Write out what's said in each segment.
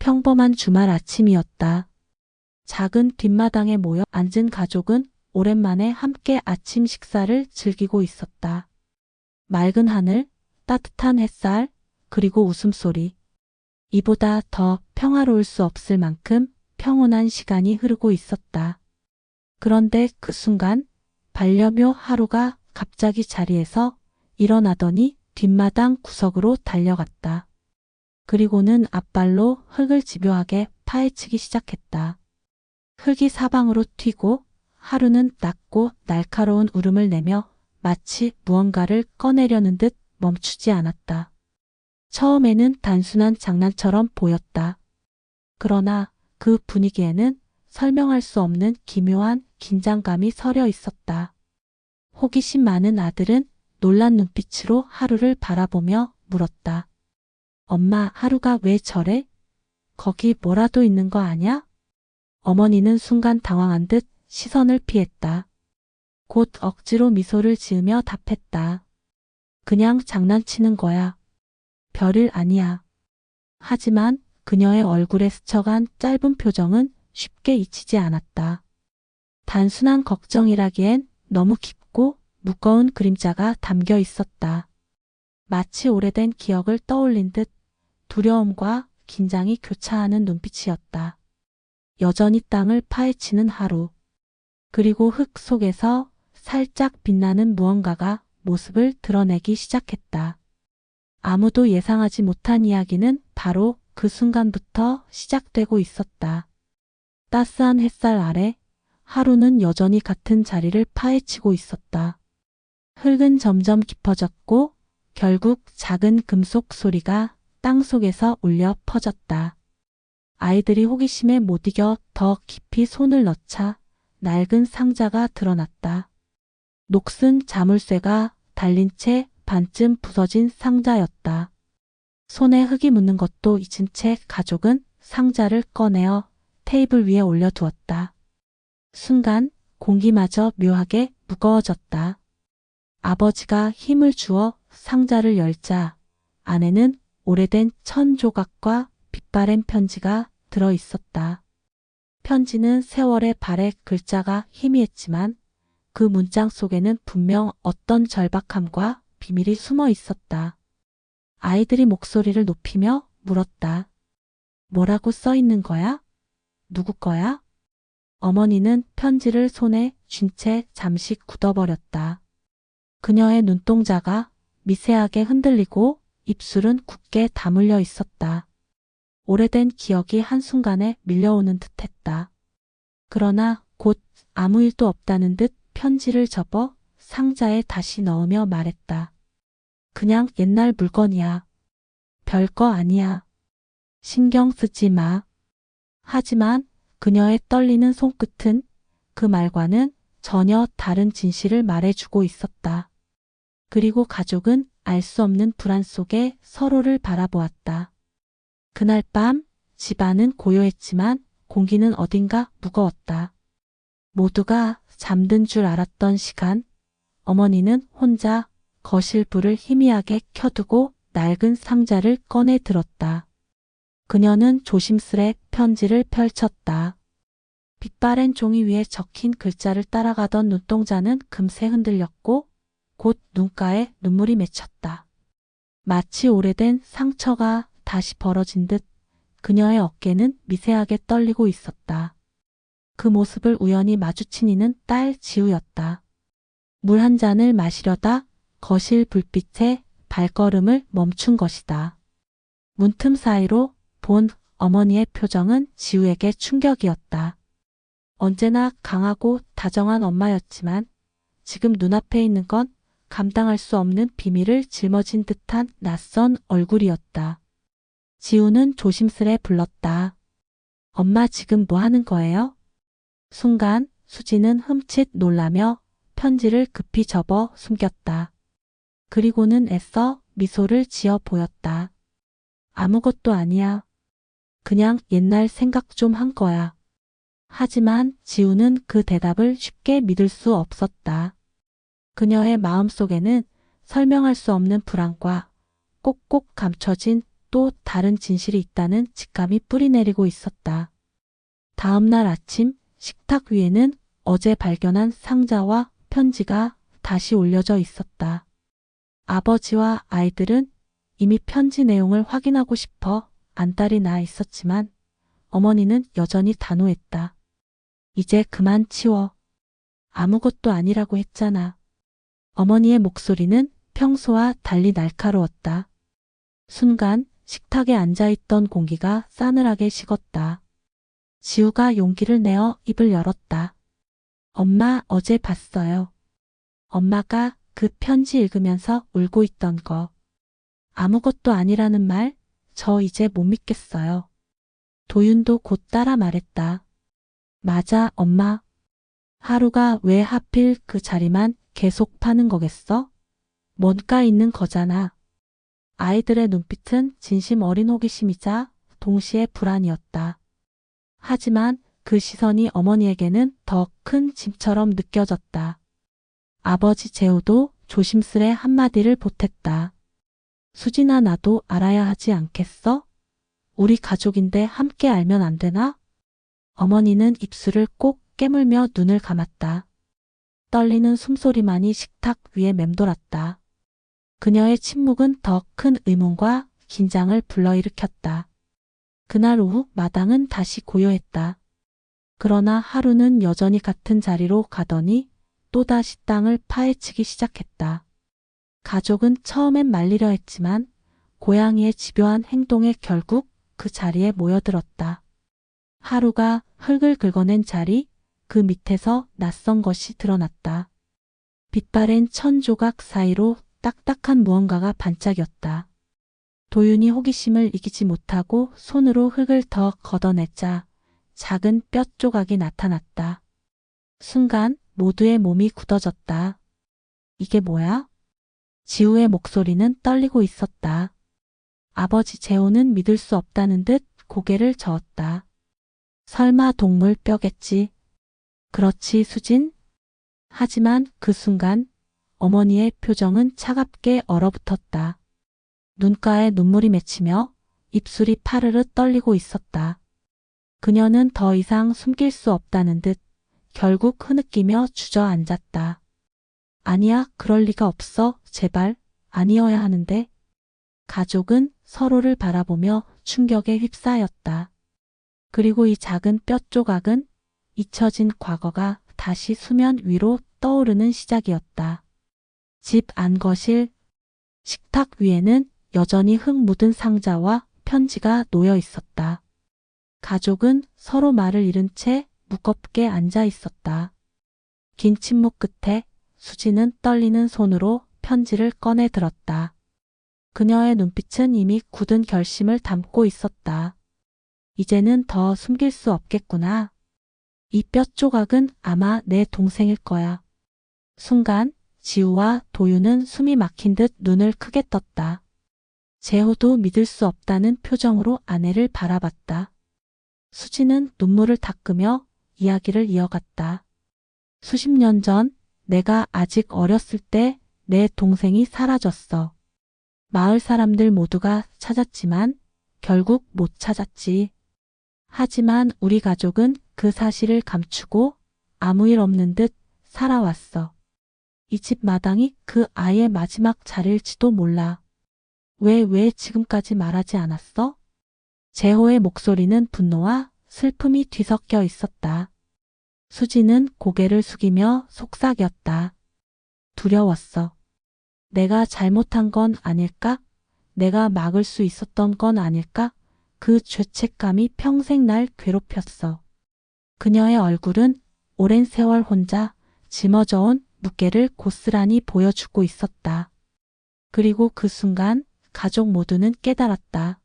평범한 주말 아침이었다. 작은 뒷마당에 모여 앉은 가족은 오랜만에 함께 아침 식사를 즐기고 있었다. 맑은 하늘, 따뜻한 햇살, 그리고 웃음소리. 이보다 더 평화로울 수 없을 만큼 평온한 시간이 흐르고 있었다. 그런데 그 순간 반려묘 하루가 갑자기 자리에서 일어나더니 뒷마당 구석으로 달려갔다. 그리고는 앞발로 흙을 집요하게 파헤치기 시작했다. 흙이 사방으로 튀고 하루는 낮고 날카로운 울음을 내며 마치 무언가를 꺼내려는 듯 멈추지 않았다. 처음에는 단순한 장난처럼 보였다. 그러나 그 분위기에는 설명할 수 없는 기묘한 긴장감이 서려 있었다. 호기심 많은 아들은 놀란 눈빛으로 하루를 바라보며 물었다. 엄마, 하루가 왜 저래? 거기 뭐라도 있는 거 아냐? 어머니는 순간 당황한 듯 시선을 피했다. 곧 억지로 미소를 지으며 답했다. 그냥 장난치는 거야. 별일 아니야. 하지만 그녀의 얼굴에 스쳐간 짧은 표정은 쉽게 잊히지 않았다. 단순한 걱정이라기엔 너무 깊고 무거운 그림자가 담겨 있었다. 마치 오래된 기억을 떠올린 듯 두려움과 긴장이 교차하는 눈빛이었다. 여전히 땅을 파헤치는 하루. 그리고 흙 속에서 살짝 빛나는 무언가가 모습을 드러내기 시작했다. 아무도 예상하지 못한 이야기는 바로 그 순간부터 시작되고 있었다. 따스한 햇살 아래 하루는 여전히 같은 자리를 파헤치고 있었다. 흙은 점점 깊어졌고 결국 작은 금속 소리가 땅 속에서 울려 퍼졌다. 아이들이 호기심에 못 이겨 더 깊이 손을 넣자 낡은 상자가 드러났다. 녹슨 자물쇠가 달린 채 반쯤 부서진 상자였다. 손에 흙이 묻는 것도 잊은 채 가족은 상자를 꺼내어 테이블 위에 올려두었다. 순간 공기마저 묘하게 무거워졌다. 아버지가 힘을 주어 상자를 열자 안에는 오래된 천 조각과 빛바랜 편지가 들어 있었다. 편지는 세월의 발에 글자가 희미했지만 그 문장 속에는 분명 어떤 절박함과 비밀이 숨어 있었다. 아이들이 목소리를 높이며 물었다. 뭐라고 써 있는 거야? 누구 거야? 어머니는 편지를 손에 쥔 채 잠시 굳어버렸다. 그녀의 눈동자가 미세하게 흔들리고 입술은 굳게 다물려 있었다. 오래된 기억이 한순간에 밀려오는 듯 했다. 그러나 곧 아무 일도 없다는 듯 편지를 접어 상자에 다시 넣으며 말했다. 그냥 옛날 물건이야. 별거 아니야. 신경 쓰지 마. 하지만 그녀의 떨리는 손끝은 그 말과는 전혀 다른 진실을 말해주고 있었다. 그리고 가족은 알 수 없는 불안 속에 서로를 바라보았다. 그날 밤 집안은 고요했지만 공기는 어딘가 무거웠다. 모두가 잠든 줄 알았던 시간, 어머니는 혼자 거실 불을 희미하게 켜두고 낡은 상자를 꺼내 들었다. 그녀는 조심스레 편지를 펼쳤다. 빛바랜 종이 위에 적힌 글자를 따라가던 눈동자는 금세 흔들렸고 곧 눈가에 눈물이 맺혔다. 마치 오래된 상처가 다시 벌어진 듯 그녀의 어깨는 미세하게 떨리고 있었다. 그 모습을 우연히 마주친 이는 딸 지우였다. 물 한 잔을 마시려다 거실 불빛에 발걸음을 멈춘 것이다. 문틈 사이로 본 어머니의 표정은 지우에게 충격이었다. 언제나 강하고 다정한 엄마였지만 지금 눈앞에 있는 건 감당할 수 없는 비밀을 짊어진 듯한 낯선 얼굴이었다. 지우는 조심스레 불렀다. 엄마 지금 뭐 하는 거예요? 순간 수지는 흠칫 놀라며 편지를 급히 접어 숨겼다. 그리고는 애써 미소를 지어 보였다. 아무것도 아니야. 그냥 옛날 생각 좀 한 거야. 하지만 지우는 그 대답을 쉽게 믿을 수 없었다. 그녀의 마음 속에는 설명할 수 없는 불안과 꼭꼭 감춰진 또 다른 진실이 있다는 직감이 뿌리내리고 있었다. 다음 날 아침 식탁 위에는 어제 발견한 상자와 편지가 다시 올려져 있었다. 아버지와 아이들은 이미 편지 내용을 확인하고 싶어 안달이 나 있었지만 어머니는 여전히 단호했다. 이제 그만 치워. 아무것도 아니라고 했잖아. 어머니의 목소리는 평소와 달리 날카로웠다. 순간 식탁에 앉아있던 공기가 싸늘하게 식었다. 지우가 용기를 내어 입을 열었다. 엄마 어제 봤어요. 엄마가 그 편지 읽으면서 울고 있던 거. 아무것도 아니라는 말, 저 이제 못 믿겠어요. 도윤도 곧 따라 말했다. 맞아, 엄마. 하루가 왜 하필 그 자리만 계속 파는 거겠어? 뭔가 있는 거잖아. 아이들의 눈빛은 진심 어린 호기심이자 동시에 불안이었다. 하지만 그 시선이 어머니에게는 더 큰 짐처럼 느껴졌다. 아버지 재호도 조심스레 한마디를 보탰다. 수진아 나도 알아야 하지 않겠어? 우리 가족인데 함께 알면 안 되나? 어머니는 입술을 꼭 깨물며 눈을 감았다. 떨리는 숨소리만이 식탁 위에 맴돌았다. 그녀의 침묵은 더 큰 의문과 긴장을 불러일으켰다. 그날 오후 마당은 다시 고요했다. 그러나 하루는 여전히 같은 자리로 가더니 또다시 땅을 파헤치기 시작했다. 가족은 처음엔 말리려 했지만 고양이의 집요한 행동에 결국 그 자리에 모여들었다. 하루가 흙을 긁어낸 자리, 그 밑에서 낯선 것이 드러났다. 빛바랜 천 조각 사이로 딱딱한 무언가가 반짝였다. 도윤이 호기심을 이기지 못하고 손으로 흙을 더 걷어내자 작은 뼈 조각이 나타났다. 순간 모두의 몸이 굳어졌다. 이게 뭐야? 지우의 목소리는 떨리고 있었다. 아버지 재호는 믿을 수 없다는 듯 고개를 저었다. 설마 동물 뼈겠지. 그렇지, 수진? 하지만 그 순간 어머니의 표정은 차갑게 얼어붙었다. 눈가에 눈물이 맺히며 입술이 파르르 떨리고 있었다. 그녀는 더 이상 숨길 수 없다는 듯 결국 흐느끼며 주저앉았다. 아니야, 그럴 리가 없어. 제발, 아니어야 하는데. 가족은 서로를 바라보며 충격에 휩싸였다. 그리고 이 작은 뼈 조각은 잊혀진 과거가 다시 수면 위로 떠오르는 시작이었다. 집 안 거실, 식탁 위에는 여전히 흙 묻은 상자와 편지가 놓여 있었다. 가족은 서로 말을 잃은 채 무겁게 앉아 있었다. 긴 침묵 끝에 수지는 떨리는 손으로 편지를 꺼내 들었다. 그녀의 눈빛은 이미 굳은 결심을 담고 있었다. 이제는 더 숨길 수 없겠구나. 이뼈 조각은 아마 내 동생일 거야. 순간 지우와 도유는 숨이 막힌 듯 눈을 크게 떴다. 재호도 믿을 수 없다는 표정으로 아내를 바라봤다. 수지는 눈물을 닦으며 이야기를 이어갔다. 수십 년 전 내가 아직 어렸을 때 내 동생이 사라졌어. 마을 사람들 모두가 찾았지만 결국 못 찾았지. 하지만 우리 가족은 그 사실을 감추고 아무 일 없는 듯 살아왔어. 이 집 마당이 그 아이의 마지막 자리일지도 몰라. 왜, 왜 지금까지 말하지 않았어? 재호의 목소리는 분노와 슬픔이 뒤섞여 있었다. 수지는 고개를 숙이며 속삭였다. 두려웠어. 내가 잘못한 건 아닐까? 내가 막을 수 있었던 건 아닐까? 그 죄책감이 평생 날 괴롭혔어. 그녀의 얼굴은 오랜 세월 혼자 짊어져온 무게를 고스란히 보여주고 있었다. 그리고 그 순간 가족 모두는 깨달았다.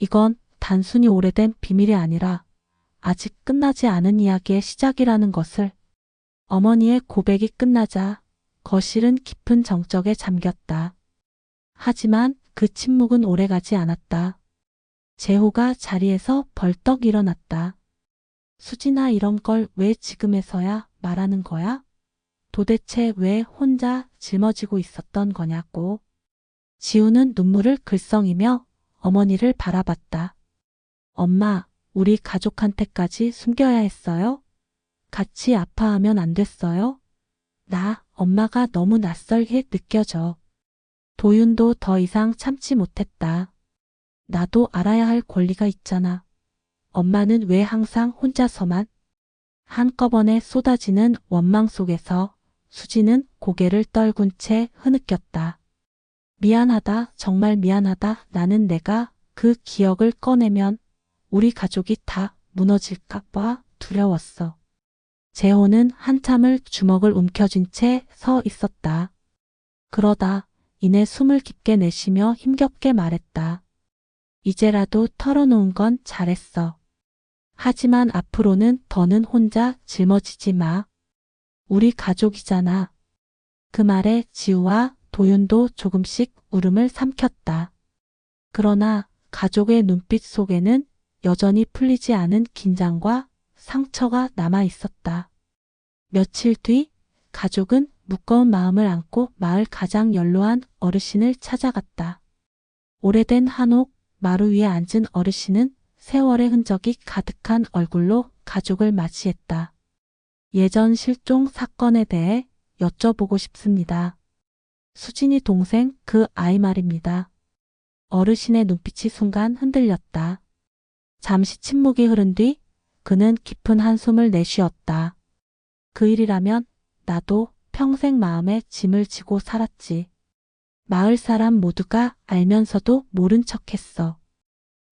이건 단순히 오래된 비밀이 아니라 아직 끝나지 않은 이야기의 시작이라는 것을 어머니의 고백이 끝나자 거실은 깊은 정적에 잠겼다. 하지만 그 침묵은 오래가지 않았다. 재호가 자리에서 벌떡 일어났다. 수진아 이런 걸 왜 지금에서야 말하는 거야? 도대체 왜 혼자 짊어지고 있었던 거냐고. 지우는 눈물을 글썽이며 어머니를 바라봤다. 엄마, 우리 가족한테까지 숨겨야 했어요? 같이 아파하면 안 됐어요? 나, 엄마가 너무 낯설게 느껴져. 도윤도 더 이상 참지 못했다. 나도 알아야 할 권리가 있잖아. 엄마는 왜 항상 혼자서만? 한꺼번에 쏟아지는 원망 속에서 수지는 고개를 떨군 채 흐느꼈다. 미안하다, 정말 미안하다. 나는 내가 그 기억을 꺼내면 우리 가족이 다 무너질까봐 두려웠어. 재호는 한참을 주먹을 움켜쥔 채 서 있었다. 그러다 이내 숨을 깊게 내쉬며 힘겹게 말했다. 이제라도 털어놓은 건 잘했어. 하지만 앞으로는 더는 혼자 짊어지지 마. 우리 가족이잖아. 그 말에 지우와 도윤도 조금씩 울음을 삼켰다. 그러나 가족의 눈빛 속에는 여전히 풀리지 않은 긴장과 상처가 남아 있었다. 며칠 뒤 가족은 무거운 마음을 안고 마을 가장 연로한 어르신을 찾아갔다. 오래된 한옥 마루 위에 앉은 어르신은 세월의 흔적이 가득한 얼굴로 가족을 맞이했다. 예전 실종 사건에 대해 여쭤보고 싶습니다. 수진이 동생 그 아이 말입니다. 어르신의 눈빛이 순간 흔들렸다. 잠시 침묵이 흐른 뒤 그는 깊은 한숨을 내쉬었다. 그 일이라면 나도 평생 마음에 짐을 지고 살았지. 마을 사람 모두가 알면서도 모른 척 했어.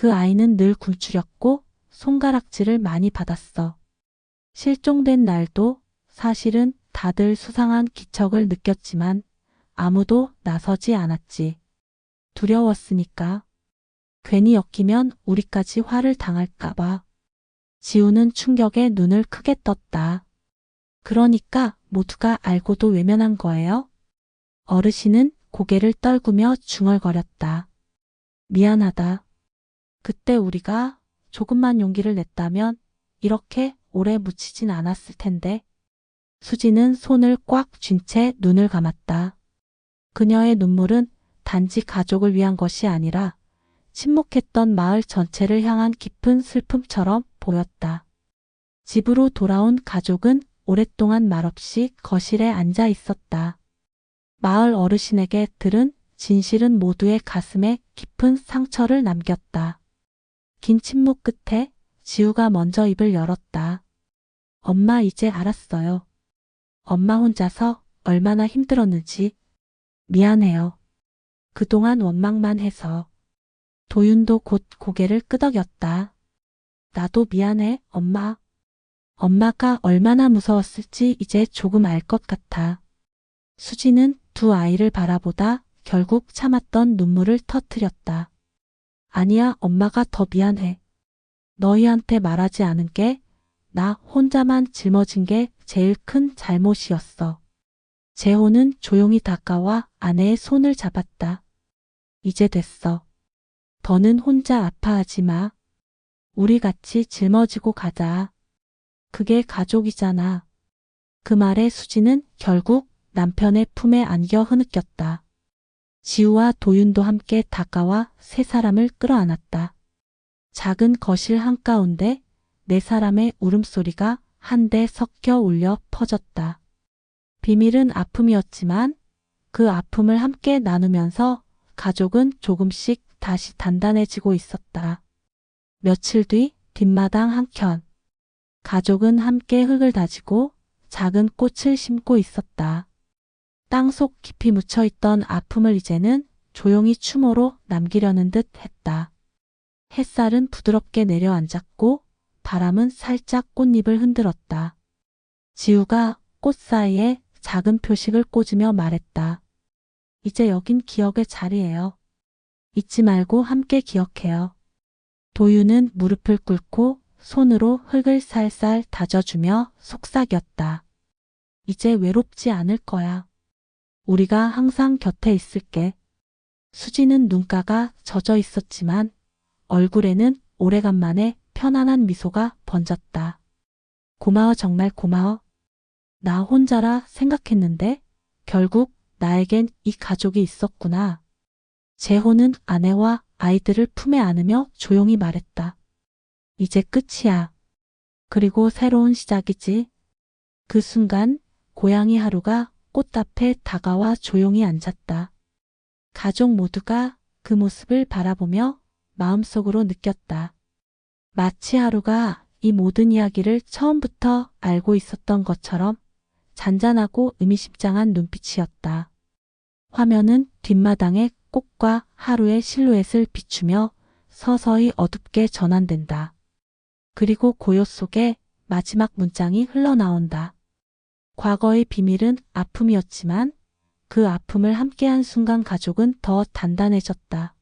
그 아이는 늘 굶주렸고 손가락질을 많이 받았어. 실종된 날도 사실은 다들 수상한 기척을 느꼈지만 아무도 나서지 않았지. 두려웠으니까. 괜히 엮이면 우리까지 화를 당할까봐. 지우는 충격에 눈을 크게 떴다. 그러니까 모두가 알고도 외면한 거예요? 어르신은 고개를 떨구며 중얼거렸다. 미안하다. 그때 우리가 조금만 용기를 냈다면 이렇게 오래 묻히진 않았을 텐데. 수지는 손을 꽉 쥔 채 눈을 감았다. 그녀의 눈물은 단지 가족을 위한 것이 아니라 침묵했던 마을 전체를 향한 깊은 슬픔처럼 보였다. 집으로 돌아온 가족은 오랫동안 말없이 거실에 앉아 있었다. 마을 어르신에게 들은 진실은 모두의 가슴에 깊은 상처를 남겼다. 긴 침묵 끝에 지우가 먼저 입을 열었다. 엄마 이제 알았어요. 엄마 혼자서 얼마나 힘들었는지 미안해요. 그동안 원망만 해서. 도윤도 곧 고개를 끄덕였다. 나도 미안해, 엄마. 엄마가 얼마나 무서웠을지 이제 조금 알 것 같아. 수지는 두 아이를 바라보다 결국 참았던 눈물을 터뜨렸다. 아니야, 엄마가 더 미안해. 너희한테 말하지 않은 게 나 혼자만 짊어진 게 제일 큰 잘못이었어. 재호는 조용히 다가와 아내의 손을 잡았다. 이제 됐어. 더는 혼자 아파하지 마. 우리 같이 짊어지고 가자. 그게 가족이잖아. 그 말에 수지는 결국 남편의 품에 안겨 흐느꼈다. 지우와 도윤도 함께 다가와 세 사람을 끌어안았다. 작은 거실 한가운데 네 사람의 울음소리가 한데 섞여 울려 퍼졌다. 비밀은 아픔이었지만 그 아픔을 함께 나누면서 가족은 조금씩 다시 단단해지고 있었다. 며칠 뒤 뒷마당 한켠. 가족은 함께 흙을 다지고 작은 꽃을 심고 있었다. 땅속 깊이 묻혀 있던 아픔을 이제는 조용히 추모로 남기려는 듯 했다. 햇살은 부드럽게 내려앉았고 바람은 살짝 꽃잎을 흔들었다. 지우가 꽃 사이에 작은 표식을 꽂으며 말했다. 이제 여긴 기억의 자리예요. 잊지 말고 함께 기억해요. 도유는 무릎을 꿇고 손으로 흙을 살살 다져주며 속삭였다. 이제 외롭지 않을 거야. 우리가 항상 곁에 있을게. 수지는 눈가가 젖어 있었지만 얼굴에는 오래간만에 편안한 미소가 번졌다. 고마워 정말 고마워. 나 혼자라 생각했는데 결국 나에겐 이 가족이 있었구나. 재호는 아내와 아이들을 품에 안으며 조용히 말했다. 이제 끝이야. 그리고 새로운 시작이지. 그 순간 고양이 하루가 꽃 앞에 다가와 조용히 앉았다. 가족 모두가 그 모습을 바라보며 마음속으로 느꼈다. 마치 하루가 이 모든 이야기를 처음부터 알고 있었던 것처럼 잔잔하고 의미심장한 눈빛이었다. 화면은 뒷마당의 꽃과 하루의 실루엣을 비추며 서서히 어둡게 전환된다. 그리고 고요 속에 마지막 문장이 흘러나온다. 과거의 비밀은 아픔이었지만 그 아픔을 함께한 순간 가족은 더 단단해졌다.